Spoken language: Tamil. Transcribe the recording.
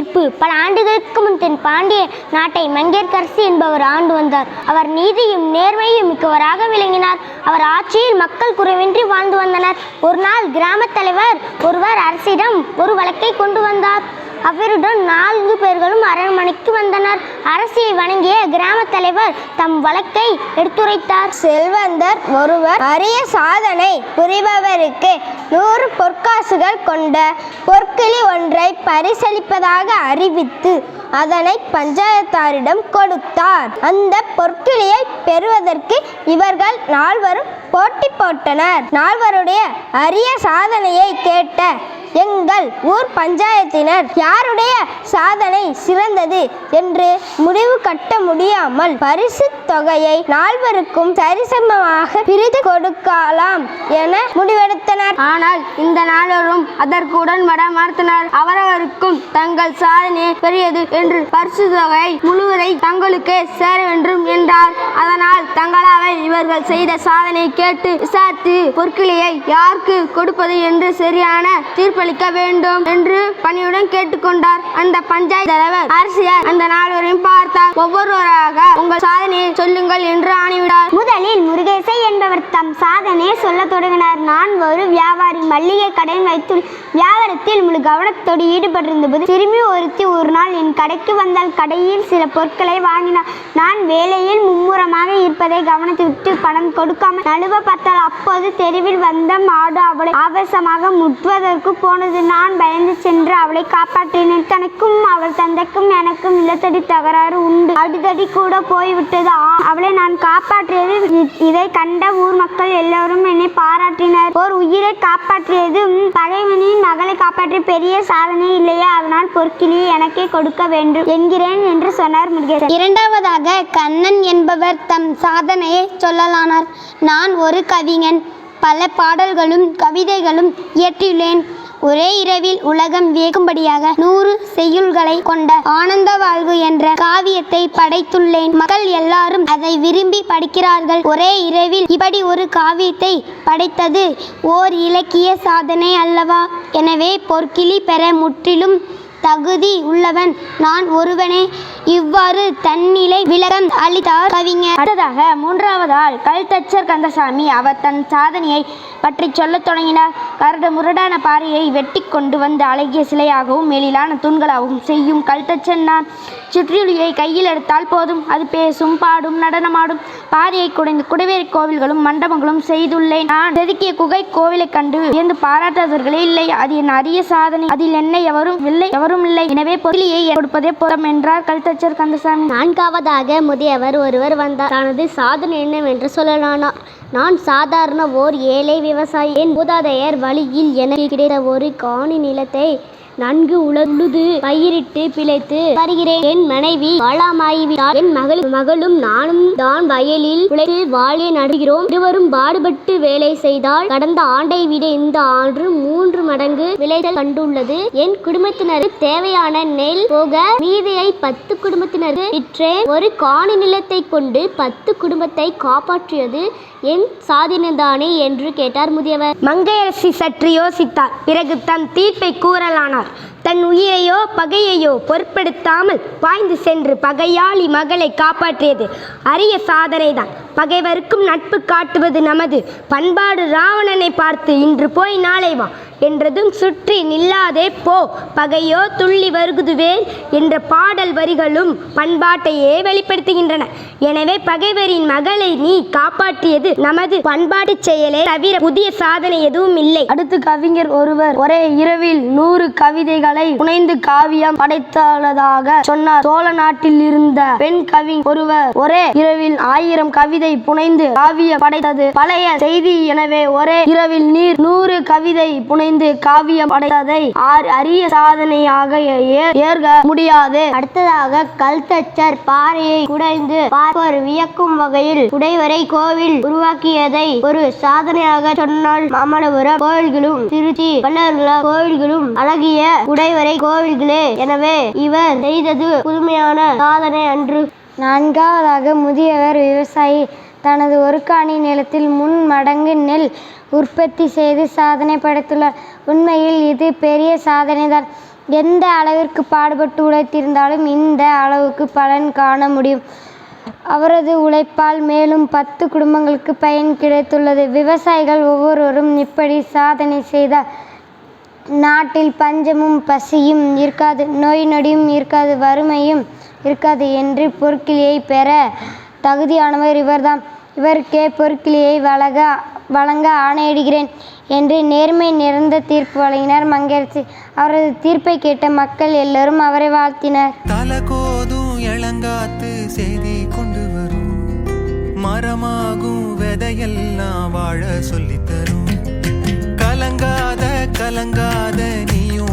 தீர்ப்பு பல ஆண்டுகளுக்கு முன் தென் பாண்டிய நாட்டை மங்கேற்கரசி என்பவர் ஆண்டு வந்தார். அவர் நீதியும் நேர்மையும் மிக்கவராக விளங்கினார். அவர் ஆட்சியில் மக்கள் குறைவின்றி வாழ்ந்து வந்தனர். ஒரு நாள் கிராமத் தலைவர் ஒருவர் அரசிடம் ஒரு வழக்கை கொண்டு வந்தார். அவருடன் நான்கு பேர்களும் அரண்மனைக்கு வந்தனர். அரசியை வணங்கிய கிராமத் தலைவர் தம் வழக்கை எடுத்துரைத்தார். செல்வந்தர் ஒருவர் அரிய சாதனை புரிபவருக்கு நூறு பொற்காசுகள் கொண்ட பொற்கிளி ஒன்றை பரிசளிப்பதாக அறிவித்து அதனை பஞ்சாயத்தாரிடம் கொடுத்தார். அந்த பொற்கிளியை பெறுவதற்கு இவர்கள் நால்வரும் போட்டி போட்டனர். நால்வருடைய அரிய சாதனையை கேட்ட எங்கள் ஊர் பஞ்சாயத்தினர் யாருடைய சாதனை சிறந்தது என்று முடிவு கட்ட முடியாமல் பரிசு தொகையை நால்வருக்கும் சரிசமமாக பிரித்து கொடுக்கலாம் என முடிவெடுத்தனர். ஆனால் இந்த நால்வரும் அதற்கு உடன்பட மறுத்தனர். அவரவருக்கும் தங்கள் சாதனை பெரியது என்று பரிசு தொகை முழுவதை தங்களுக்கு சேர வேண்டும் என்றார். அதனால் தங்களால் ஆனால் இவர்கள் செய்த சாதனை கேட்டு விசாரித்து பொற்கிளியை யாருக்கு கொடுப்பது என்று சரியான தீர்ப்பளிக்க வேண்டும் என்று பணியுடன் கேட்டுக்கொண்டார். அந்த பஞ்சாயத்து தலைவர் அரசியார் அந்த நால்வரையும் பார்த்தால் ஒவ்வொருவராக உங்கள் சாதனையை சொல்லுங்கள் என்று ஆணிவிடார். முதலில் முருகேசை என்பவர் தம் சாதனையை சொல்ல தொடங்கினார். நான் ஒரு வியாபாரி மல்லிகை கடையில் வைத்து வியாபாரத்தில் முழு கவனத்தோடு ஈடுபட்டிருந்தபோது திரும்பி ஒருத்தி ஒரு நாள் என் கடைக்கு வந்தால் கடையில் சில பொருட்களை வாங்கினார். நான் வேலையில் மும்முரமாக இருப்பதை கவனத்தை விட்டு பணம் கொடுக்காமல் நழுவ பார்த்தால் அப்போது தெருவில் வந்த மாடு அவளை ஆவேசமாக முட்டுவதற்கு போனது. நான் பயந்து சென்று அவளை காப்பாற்றினேன். தனக்கும் அவள் தந்தைக்கும் எனக்கும் இல்லத்தடி தகராறு உண்டு. அடிதடி கூட போய்விட்டது. அவளை நான் காப்பாற்றியது இதை கண்ட ஊர் மக்கள் எல்லோரும் என்னை பாராட்டினர். ஓர் உயிரை காப்பாற்றியதும் பகைவனின் மகளை காப்பாற்றிய பெரிய சாதனை இல்லையா? அதனால் பொற்கிளியை எனக்கே கொடுக்க வேண்டும் என்கிறேன் என்று சொன்னார் முருகேசன். இரண்டாவதாக கண்ணன் என்பவர் தம் சாதனையை சொல்லலானார். நான் ஒரு கவிஞன். பல பாடல்களும் கவிதைகளும் இயற்றியுள்ளேன். ஒரே இரவில் உலகம் வியக்கும்படியாக நூறு செய்யுள்களை கொண்ட ஆனந்த வாழ்வு என்ற காவியத்தை படைத்துள்ளேன். மக்கள் எல்லாரும் அதை விரும்பி படிக்கிறார்கள். ஒரே இரவில் இப்படி ஒரு காவியத்தை படைத்தது ஓர் இலக்கிய சாதனை அல்லவா? எனவே பொற்கிளி பெற முற்றிலும் தகுதி உள்ளவன் நான் ஒருவனே. இவ்வாறு தன்னிலை விளக்கம் அளித்தார் கவிஞர். அடுத்ததாக மூன்றாவது ஆள் கல்தச்சர் கந்தசாமி. அவர் தன் சாதனையை பற்றி சொல்லத் தொடங்கினார். கரடு முரடான பாறையை வெட்டி கொண்டு வந்து அழகிய சிலையாகவும் மேலிலான தூண்களாகவும் செய்யும் கல்தச்சன் நான் சுற்றியுளியை கையில் எடுத்தால் போதும். அது பேசும் பாடும் நடனமாடும். பாறையை குடைந்து குடைவேறு கோவில்களும் மண்டபங்களும் செய்துள்ளேன். நான் செதுக்கிய குகை கோவிலை கண்டு வியந்து பாராட்டாதவர்களே இல்லை. அது என் அரிய சாதனை. அதில் என்னை எவரும் இல்லை எவரும் இல்லை. எனவே பொருளியை கொடுப்பதே போதும் என்றார் கல்தச்சர் கந்தசாமி. நான்காவதாக முதியவர் ஒருவர் வந்தார். தனது சாதனை என்னவென்று சொல்லலானார் நான் சாதாரண ஓர் ஏழை விவசாயி. என் மூதாதையர் வழியில் எனக்கு கிடைத்த ஒரு காணி நிலத்தை நன்கு உழுது பயிரிட்டு பிழைத்து வருகிறேன். என் மனைவி வாழாமாயிவிட்டார் என் மகள் மகளும் நானும் தான் வயலில் உழைத்து வாழை நடுகிறோம். இருவரும் பாடுபட்டு வேலை செய்தால் கடந்த ஆண்டை விட இந்த ஆண்டு மூன்று மடங்கு விளைச்சல் கண்டுள்ளது. என் குடும்பத்தினருக்கு தேவையான நெல் போக மீதியை பத்து குடும்பத்தினருக்கு விற்றேன். ஒரு காணி நிலத்தை கொண்டு பத்து குடும்பத்தை காப்பாற்றியது என் சாதினதானே என்று கேட்டார் முதியவர். மங்கையரசி சற்று யோசித்தார். பிறகு தன் தீர்ப்பை கூறலானார். தன் உயிரையோ பகையையோ பொருட்படுத்தாமல் பாய்ந்து சென்று பகையாளி மகளை காப்பாற்றியது அரிய சாதனைதான். பகைவருக்கும் நட்பு காட்டுவது நமது பண்பாடு. ராவணனை பார்த்து இன்று போய் நாளை வா. என்றதும் சுற்றி நில்லாதே போ. பகையோ துள்ளி வருகுதுவேல் என்ற பாடல் வரிகளும் பண்பாட்டையே வெளிப்படுத்துகின்றன. எனவே பகைவரின் மகளை நீ காப்பாற்றியது நமது பண்பாட்டு செயலே தவிர புதிய சாதனை எதுவும் இல்லை. அடுத்து கவிஞர் ஒருவர் ஒரே இரவில் நூறு கவிதைகளை புனைந்து காவியம் படைத்துள்ளதாக சொன்னார். சோழ நாட்டில் இருந்த பெண் கவி ஒருவர் ஒரே இரவில் ஆயிரம் கவிதை புனைந்து காவியம் படைத்தது. பழைய செய்தி எனவே ஒரே இரவில் நீர் நூறு கவிதை புனை புனைந்து காவியம் அடைந்ததை அரிய சாதனையாக ஏற்க முடியாது. அடுத்ததாக கல்தச்சர் பாறையை குடைந்து பார்ப்போர் வியக்கும் வகையில் குடைவரை கோவில் உருவாக்கியதை ஒரு சாதனையாக சொன்னால் மாமல்லபுரம் கோவில்களும் திருச்சி பல்லவர்கள கோவில்களும் அழகிய குடைவரை கோவில்களே. எனவே இவர் செய்தது புதுமையான சாதனை அன்று. நான்காவதாக முதியவர் விவசாயி தனது ஒரு காணி நிலத்தில் முன் மடங்கு நெல் உற்பத்தி செய்து சாதனை படைத்துள்ளார். உண்மையில் இது பெரிய சாதனைதான் எந்த அளவிற்கு பாடுபட்டு உழைத்திருந்தாலும் இந்த அளவுக்கு பலன் காண முடியும். அவரது உழைப்பால் மேலும் பத்து குடும்பங்களுக்கு பயன் கிடைத்துள்ளது. விவசாயிகள் ஒவ்வொருவரும் இப்படி சாதனை செய்தால் நாட்டில் பஞ்சமும் பசியும் இருக்காது நோய் நொடியும் இருக்காது வறுமையும் இருக்காது என்று பொற்கிளியை பெற தகுதியானவர் இவர்தாம் இவருக்கே பொற்கிளியை வழங்க வழங்க ஆணையிடுகிறேன் என்று நேர்மை நிறைந்த தீர்ப்பு வழங்கினார் மங்கேற்சி அவரது தீர்ப்பை கேட்ட மக்கள் எல்லோரும் அவரை வாழ்த்தினர். தலகோதும் இளங்காத்து செய்தி கொண்டு வரும். மரமாகும் விதையெல்லாம் வாழ சொல்லித் தரும். கலங்காத கலங்காத நீயும்